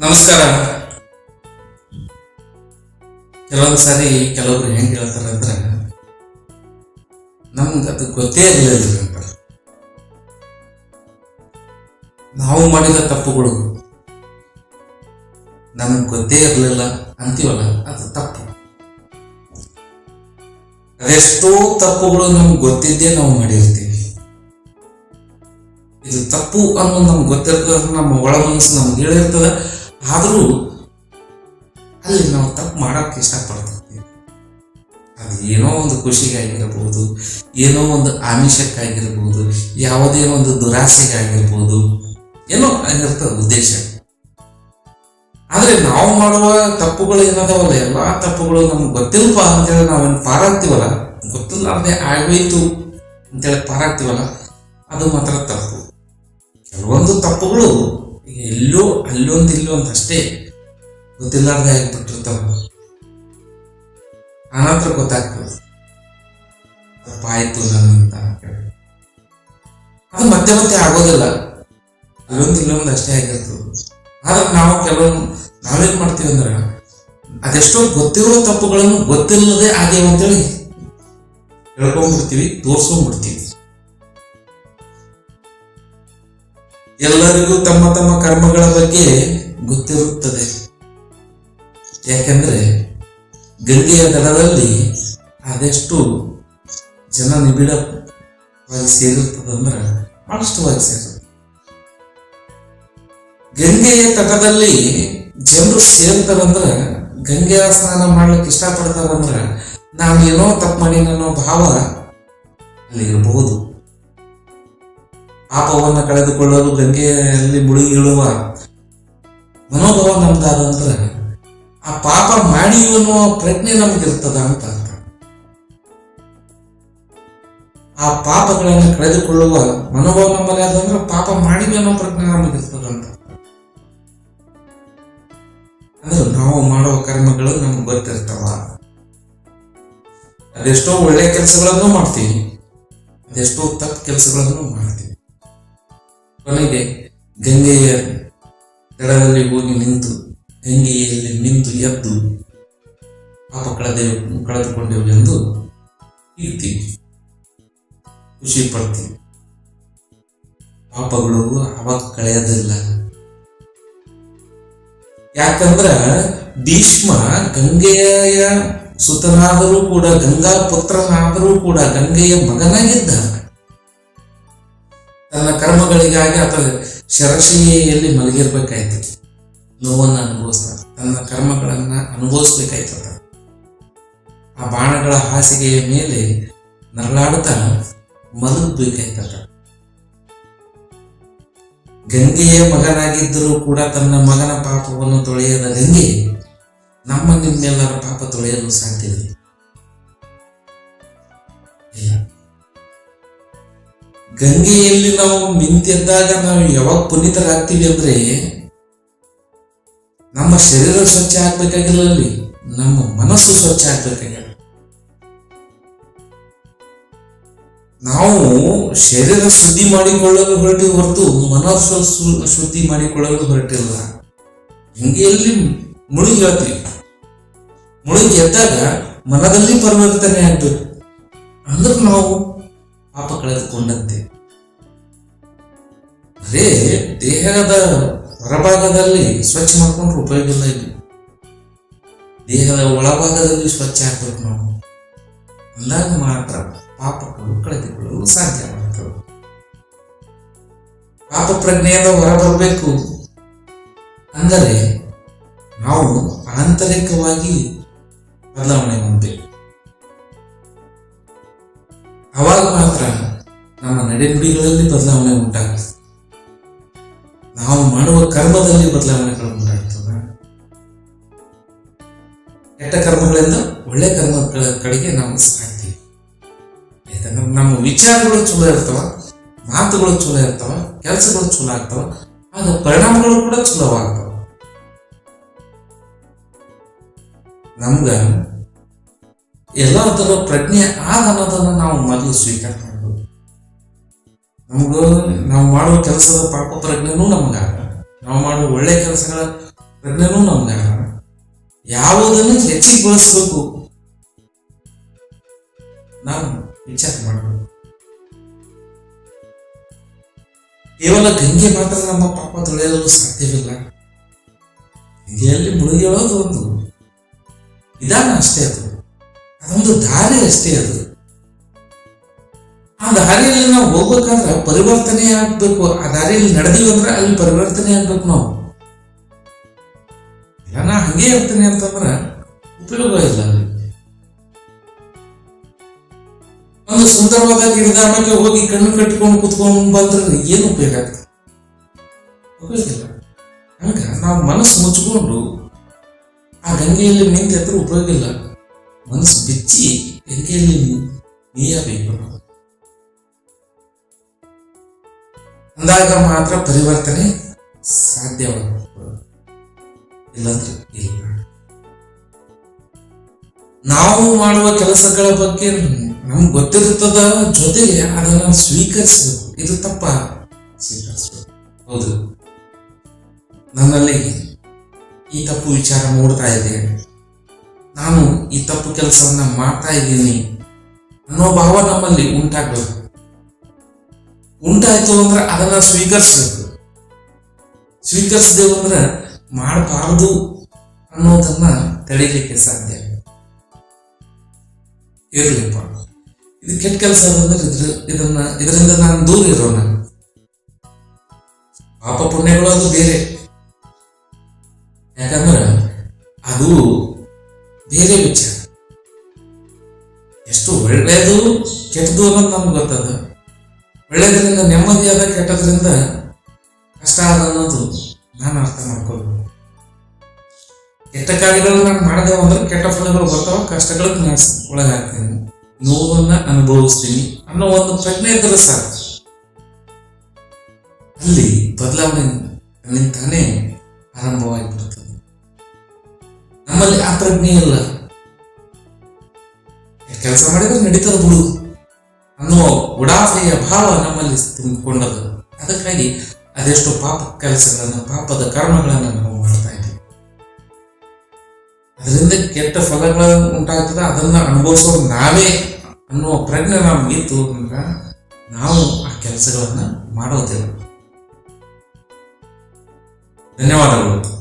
ನಮಸ್ಕಾರ. ಕೆಲವೊಂದು ಸಾರಿ ಕೆಲವೊಬ್ರು ಹೆಂಗ್ ಹೇಳ್ತಾರೆ ಅಂದ್ರೆ, ನಮ್ಗೆ ಅದು ಗೊತ್ತೇ ಇರಲಿಲ್ಲ ನಾವು ಮಾಡಿದ ತಪ್ಪುಗಳು ನಮ್ಗೆ ಗೊತ್ತೇ ಇರಲಿಲ್ಲ ಅಂತೀವಲ್ಲ, ಅದು ತಪ್ಪು. ಅದೆಷ್ಟೋ ತಪ್ಪುಗಳು ನಮ್ಗೆ ಗೊತ್ತಿದ್ದೇ ನಾವು ಮಾಡಿರ್ತೀವಿ. ಇದು ತಪ್ಪು ಅನ್ನೋದು ನಮ್ಗೆ ಗೊತ್ತಿರ್ತದ, ನಮ್ಮ ಒಳ ಮನಸ್ಸು ನಮ್ಗೆ ಹೇಳಿರ್ತದ. ಆದರೂ ಅಲ್ಲಿ ನಾವು ತಪ್ಪು ಮಾಡೋಕ್ಕೆ ಇಷ್ಟಪಡ್ತಿರ್ತೀವಿ ಅದು ಏನೋ ಒಂದು ಖುಷಿಗಾಗಿರ್ಬೋದು, ಏನೋ ಒಂದು ಆಮಿಷಕ್ಕಾಗಿರ್ಬೋದು, ಯಾವುದೇ ಒಂದು ದುರಾಸೆಗಾಗಿರ್ಬೋದು, ಏನೋ ಆಗಿರ್ತದೆ ಉದ್ದೇಶ. ಆದರೆ ನಾವು ಮಾಡುವ ತಪ್ಪುಗಳು ಏನದಾವಲ್ಲ, ಎಲ್ಲ ತಪ್ಪುಗಳು ನಮ್ಗೆ ಗೊತ್ತಿಲ್ಲಪ್ಪ ಅಂತೇಳಿ ನಾವೇನು ಪಾರಾಗ್ತೀವಲ್ಲ? ಗೊತ್ತಿಲ್ಲಾರ್ದೆ ಆಗೋಯ್ತು ಅಂತೇಳಿ ಪಾರಾಗ್ತೀವಲ್ಲ? ಅದು ಮಾತ್ರ ತಪ್ಪು. ಕೆಲವೊಂದು ತಪ್ಪುಗಳು ಎಲ್ಲೋ ಅಲ್ಲೊಂದು ಇಲ್ಲೊಂದು ಅಷ್ಟೇ ಗೊತ್ತಿಲ್ಲಾರ್ದೆ ಆಗ್ಬಿಟ್ಟಿರ್ತಾವ ಆನಂತರ ಗೊತ್ತಾಗ್ತದೆ ತಪ್ಪಾಯ್ತು ನನ್ನಂತ. ಅದು ಮತ್ತೆ ಮತ್ತೆ ಆಗೋದಿಲ್ಲ. ಅಲ್ಲೊಂದು ಇಲ್ಲೊಂದು ಅಷ್ಟೇ ಆಗಿರ್ತದೆ. ಆದ್ರೆ ನಾವು ಕೆಲವೊಂದು ನಾವೇನ್ ಮಾಡ್ತೀವಿ ಅಂದ್ರೆ ಅದೆಷ್ಟೋ ಗೊತ್ತಿರೋ ತಪ್ಪುಗಳನ್ನು ಗೊತ್ತಿಲ್ಲದೆ ಆಗ್ಯಾವ ಅಂತೇಳಿ ಹೇಳ್ಕೊಂಡ್ಬಿಡ್ತೀವಿ, ತೋರ್ಸ್ಕೊಂಡ್ಬಿಡ್ತೀವಿ. ಎಲ್ಲರಿಗೂ ತಮ್ಮ ತಮ್ಮ ಕರ್ಮಗಳ ಬಗ್ಗೆ ಗೊತ್ತಿರುತ್ತದೆ. ಯಾಕೆಂದ್ರೆ ಗಂಗೆಯ ದಡದಲ್ಲಿ ಅದೆಷ್ಟು ಜನ ನಿಬಿಡವಾಗಿ ಸೇರಿರ್ತದಂದ್ರೆ ಬಹಳಷ್ಟುವಾಗಿ ಸೇರುತ್ತೆ ಗಂಗೆಯ ತಟದಲ್ಲಿ ಜನರು ಸೇರ್ತಾರಂದ್ರ ಗಂಗೆಯ ಸ್ನಾನ ಮಾಡ್ಲಿಕ್ಕೆ ಇಷ್ಟಪಡ್ತಾರಂದ್ರ ನಾನು ಏನೋ ತಪ್ಪು ಅನ್ನೋ ಭಾವ ಅಲ್ಲಿ ಇರಬಹುದು ಪಾಪವನ್ನ ಕಳೆದುಕೊಳ್ಳಲು ಗಂಗೆಯಲ್ಲಿ ಮುಳುಗಿಳುವ ಮನೋಭಾವ ನಮ್ದಾದಂದ್ರ ಆ ಪಾಪ ಮಾಡಿ ಅನ್ನುವ ಪ್ರಜ್ಞೆ ನಮಗಿರ್ತದ ಅಂತ ಆ ಪಾಪಗಳನ್ನು ಕಳೆದುಕೊಳ್ಳುವ ಮನೋಭಾವ ನಮ್ಮಲ್ಲಿ ಆದಂದ್ರೆ ಪಾಪ ಮಾಡಿ ಅನ್ನೋ ಪ್ರಜ್ಞೆ ನಮಗಿರ್ತದ ಅಂತ. ಅಂದ್ರೆ ನಾವು ಮಾಡುವ ಕರ್ಮಗಳು ನಮ್ಗೆ ಗೊತ್ತಿರ್ತಾವ. ಅದೆಷ್ಟೋ ಒಳ್ಳೆ ಕೆಲಸಗಳನ್ನು ಮಾಡ್ತೀವಿ. ಅದೆಷ್ಟೋ ತಪ್ಪು ಕೆಲಸಗಳನ್ನು ಮಾಡ್ತೀವಿ. ಕೊನೆಗೆ ಗಂಗೆಯ ದಡದಲ್ಲಿ ಹೋಗಿ ನಿಂತು, ಗಂಗೆಯಲ್ಲಿ ನಿಂತು ಎದ್ದು ಪಾಪ ಕಳೆದೆವು ಕಳೆದುಕೊಂಡೆವು ಎಂದು ಹೇಳ್ತೀವಿ ಖುಷಿ ಪಡ್ತೀವಿ. ಪಾಪಗಳು ಅವಾಗ ಕಳೆಯೋದಿಲ್ಲ. ಯಾಕಂದ್ರ ಭೀಷ್ಮ ಗಂಗೆಯ ಸುತನಾದರೂ ಕೂಡ ಗಂಗಾ ಪುತ್ರನಾದರೂ ಕೂಡ, ಗಂಗೆಯ ಮಗನಾಗಿದ್ದ ತನ್ನ ಕರ್ಮಗಳಿಗಾಗಿ ಅಥವಾ ಶರಶಿಯಲ್ಲಿ ಮಲಗಿರ್ಬೇಕಾಯ್ತು. ನೋವನ್ನು ಅನುಭವಿಸ್ತ ತನ್ನ ಕರ್ಮಗಳನ್ನ ಅನುಭವಿಸ್ಬೇಕಾಯ್ತು ಆ ಬಾಣಗಳ ಹಾಸಿಗೆಯ ಮೇಲೆ ನರಳಾಡ್ತಾ ಮಲಗಬೇಕಾಯ್ತದ ಗಂಗೆಯ ಮಗನಾಗಿದ್ದರೂ ಕೂಡ ತನ್ನ ಮಗನ ಪಾಪವನ್ನು ತೊಳೆಯದ ಗಂಗೆ ನಮ್ಮ ನಿಮ್ಮೆಲ್ಲರ ಪಾಪ ತೊಳೆಯಲು ಸಾಧ್ಯವಿದೆ ಗಂಗೆಯಲ್ಲಿ ನಾವು ಮಿಂತೆದ್ದಾಗ ನಾವು ಯಾವಾಗ ಪುನೀತರಾಗ್ತೀವಿ ಅಂದ್ರೆ ನಮ್ಮ ಶರೀರ ಸ್ವಚ್ಛ ಆಗ್ಬೇಕಾಗಿಲ್ಲ ನಮ್ಮ ಮನಸ್ಸು ಸ್ವಚ್ಛ ಆಗ್ಬೇಕಾಗಿಲ್ಲ. ನಾವು ಶರೀರ ಶುದ್ಧಿ ಮಾಡಿಕೊಳ್ಳಲು ಹೊರಟಿ ಹೊರತು ಮನಸ್ಸು ಶುದ್ಧಿ ಮಾಡಿಕೊಳ್ಳಲು ಹೊರಟಿಲ್ಲ. ಗಂಗೆಯಲ್ಲಿ ಮುಳುಗಿ ಹೇಳ್ತೀವಿ. ಮುಳುಗಿ ಎದ್ದಾಗ ಮನದಲ್ಲಿ ಪರಿವರ್ತನೆ ಆಗ್ಬೇಕು. ಅಂದ್ರೆ ನಾವು ಪಾಪ ಕಳೆದುಕೊಂಡಂತೆ. ಅದೇ ದೇಹದ ಹೊರಭಾಗದಲ್ಲಿ ಸ್ವಚ್ಛ ಮಾಡ್ಕೊಂಡ್ರೆ ಉಪಯೋಗ ಇಲ್ಲ ದೇಹದ ಒಳಭಾಗದಲ್ಲಿ ಸ್ವಚ್ಛ ಆಗ್ಬೇಕು ನಾವು. ಅಂದಾಗ ಮಾತ್ರ ಪಾಪಗಳು ಕಳೆದುಕೊಳ್ಳಲು ಸಾಧ್ಯವಾಗ್ತದೆ ಪಾಪ ಪ್ರಜ್ಞೆಯಿಂದ ಹೊರಬರಬೇಕು. ಅಂದರೆ ನಾವು ಆಂತರಿಕವಾಗಿ ಬದಲಾವಣೆ ಹೊಂದಬೇಕು. ಅವಾಗ ನಡೆನುಡಿಗಳಲ್ಲಿ ಬದಲಾವಣೆ ಉಂಟಾಗ್ತದೆ. ನಾವು ಮಾಡುವ ಕರ್ಮದಲ್ಲಿ ಬದಲಾವಣೆಗಳು ಉಂಟಾಗ್ತದೆ. ಕೆಟ್ಟ ಕರ್ಮಗಳಿಂದ ಒಳ್ಳೆ ಕರ್ಮಗಳ ಕಡೆಗೆ ನಾವು ಸಾಗ್ತೀವಿ ಯಾಕಂದ್ರೆ ನಮ್ಮ ವಿಚಾರಗಳು ಚಲೋ ಇರ್ತಾವ, ಮಾತುಗಳು ಚಲೋ ಇರ್ತಾವ, ಕೆಲಸಗಳು ಚಲೋ ಆಗ್ತಾವ, ಆಗ ಪರಿಣಾಮಗಳು ಕೂಡ ಚಲೋ ನಮ್ಗ ಎಲ್ಲ ಥರ ಪ್ರಜ್ಞೆ ಆದ ಅನ್ನೋದನ್ನ ನಾವು ಮೊದಲು ಸ್ವೀಕಾರ ನಮಗೂ ನಾವು ಮಾಡುವ ಕೆಲಸದ ಪಾಪ ಪ್ರಜ್ಞೆನೂ ನಮ್ಗೆ ನಾವು ಮಾಡುವ ಒಳ್ಳೆ ಕೆಲಸಗಳ ಪ್ರಜ್ಞೆನೂ ನಮ್ಗೆ ಯಾವುದನ್ನು ಹೆಚ್ಚಿಗೆ ಬಳಸ್ಬೇಕು? ನಾನು ವಿಚಾರ ಮಾಡಬೇಕು. ಕೇವಲ ಗಂಗೆ ಮಾತ್ರ ನಮ್ಮ ಪಾಪ ತೊಳೆಯಲು ಸಾಧ್ಯವಿಲ್ಲ. ಗಂಗೆಯಲ್ಲಿ ಮುಳುಗಿಳೋದು ಒಂದು ವಿಧಾನ ಅಷ್ಟೇ ಅದು. ಅದೊಂದು ದಾರಿ ಅಷ್ಟೇ ಅದು. ಆ ದಾರಿಯಲ್ಲಿ ನಾವು ಹೋಗ್ಬೇಕಂದ್ರೆ ಪರಿವರ್ತನೆ ಆಗ್ಬೇಕು. ಆ ದಾರಿಯಲ್ಲಿ ನಡೆದೀವಿ ಅಂದ್ರೆ ಅಲ್ಲಿ ಪರಿವರ್ತನೆ ಆಗ್ಬೇಕು ನಾವು. ನಾ ಹಂಗೆ ಇರ್ತೀನಿ ಅಂತಂದ್ರೆ ಉಪಯೋಗ ಇಲ್ಲ ಅಲ್ಲಿ. ಒಂದು ಸುಂದರವಾದ ಗಿಡದಾಮಕ್ಕೆ ಹೋಗಿ ಕಣ್ಣು ಕಟ್ಟಿಕೊಂಡು ಕುತ್ಕೊಂಡು ಬಂದ್ರೆ ಏನು ಉಪಯೋಗ ಆಗ್ತದೆ? ಹಂಗ ನಾವು ಮನಸ್ಸು ಮುಚ್ಕೊಂಡು ಆ ಗಂಗೆಯಲ್ಲಿ ನಿಂತಿದ್ರೆ ಉಪಯೋಗ ಇಲ್ಲ. ಮನಸ್ಸು ಬಿಚ್ಚಿ ಗಂಗೆಯಲ್ಲಿ ನೀಯಬೇಕು. ನಾವು ಅಂದಾಗ ಮಾತ್ರ ಪರಿವರ್ತನೆ ಸಾಧ್ಯವಾಗುತ್ತೆ ಇಲ್ಲಂದ್ರೆ ಇಲ್ಲ. ನಾವು ಮಾಡುವ ಕೆಲಸಗಳ ಬಗ್ಗೆ ನಮ್ಗೆ ಗೊತ್ತಿರುತ್ತದ ಜೊತೆಗೆ ಅದನ್ನು ಸ್ವೀಕರಿಸಬೇಕು. ಇದು ತಪ್ಪ. ಸ್ವೀಕರಿಸಬೇಕು. ಹೌದು. ನನ್ನಲ್ಲಿ ಈ ತಪ್ಪು ವಿಚಾರ ಮೂಡ್ತಾ ಇದೆ. ನಾನು ಈ ತಪ್ಪು ಕೆಲಸವನ್ನ ಮಾಡ್ತಾ ಇದ್ದೀನಿ ಅನ್ನೋ ಭಾವ ನಮ್ಮಲ್ಲಿ ಉಂಟಾಗಬೇಕು. ಉಂಟಾಯ್ತು ಅಂದ್ರೆ ಅದನ್ನ ಸ್ವೀಕರಿಸ್ಬೇಕು. ಸ್ವೀಕರಿಸದೇವು ಅಂದ್ರೆ ಮಾಡಬಾರದು ಅನ್ನೋದನ್ನ ತಡೀಲಿಕ್ಕೆ ಸಾಧ್ಯ ಇರಲಿಪ್ಪ. ಇದು ಕೆಟ್ಟ ಕೆಲಸ ಅಂದ್ರೆ ಇದ್ರ ಇದನ್ನ ಇದರಿಂದ ನಾನು ದೂರ ಇರೋಣ. ಪಾಪ ಪುಣ್ಯಗಳು ಅದು ಬೇರೆ. ಯಾಕಂದ್ರೆ ಅದು ಬೇರೆ ವಿಚಾರ. ಎಷ್ಟು ಒಳ್ಳೆಯದು ಕೆಟ್ಟದು ಅನ್ನೋದು ನಮ್ಗೆ ಗೊತ್ತದ. ಒಳ್ಳೆಯದ್ರಿಂದ ನೆಮ್ಮದಿಯಾದ ಕೆಟ್ಟದ್ರಿಂದ ಕಷ್ಟ ಆದ ಅನ್ನೋದು ನಾನು ಅರ್ಥ ಮಾಡ್ಕೊಳ್ಬೇಕು. ಕೆಟ್ಟ ಕಾರ್ಯಗಳು ನಾನು ಮಾಡದೆ ಅಂದ್ರೆ ಕೆಟ್ಟ ಫಲಗಳು ಬರ್ತಾವ ಕಷ್ಟಗಳಿಗೆ ನಾನು ಒಳಗಾಗ್ತೀನಿ. ನೋವನ್ನ ಅನುಭವಿಸ್ತೀನಿ ಅನ್ನೋ ಒಂದು ಪ್ರಜ್ಞೆ ಇದ್ರೆ ಸಾಕು. ಅಲ್ಲಿ ಬದಲಾವಣೆ ನಿಂತಾನೆ ಆರಂಭವಾಗಿಬಿಡುತ್ತದೆ ನಮ್ಮಲ್ಲಿ ಆ ಪ್ರಜ್ಞೆ ಇಲ್ಲ. ಕೆಲಸ ಮಾಡಿದ್ರೆ ನಡೀತದ ಬಿಡು. ಅನ್ನುವ ಉಡಾಫೆಯ ಭಾವ ನಮ್ಮಲ್ಲಿ ತುಂಬಿಕೊಂಡದು ಅದಕ್ಕಾಗಿ ಅದೆಷ್ಟು ಪಾಪ ಕೆಲಸಗಳನ್ನು, ಪಾಪದ ಕರ್ಮಗಳನ್ನು ನಾವು ಮಾಡ್ತಾ ಇದ್ದೀವಿ. ಅದರಿಂದ ಕೆಟ್ಟ ಫಲಗಳನ್ನು ಉಂಟಾಗ್ತದೆ, ಅದನ್ನು ಅನುಭವಿಸೋ ನಾವೇ ಅನ್ನುವ ಪ್ರಜ್ಞೆ ನಮಗಿತ್ತು ಅಂದ್ರೆ ನಾವು ಆ ಕೆಲಸಗಳನ್ನು ಮಾಡೋದಿಲ್ಲ. ಧನ್ಯವಾದಗಳು.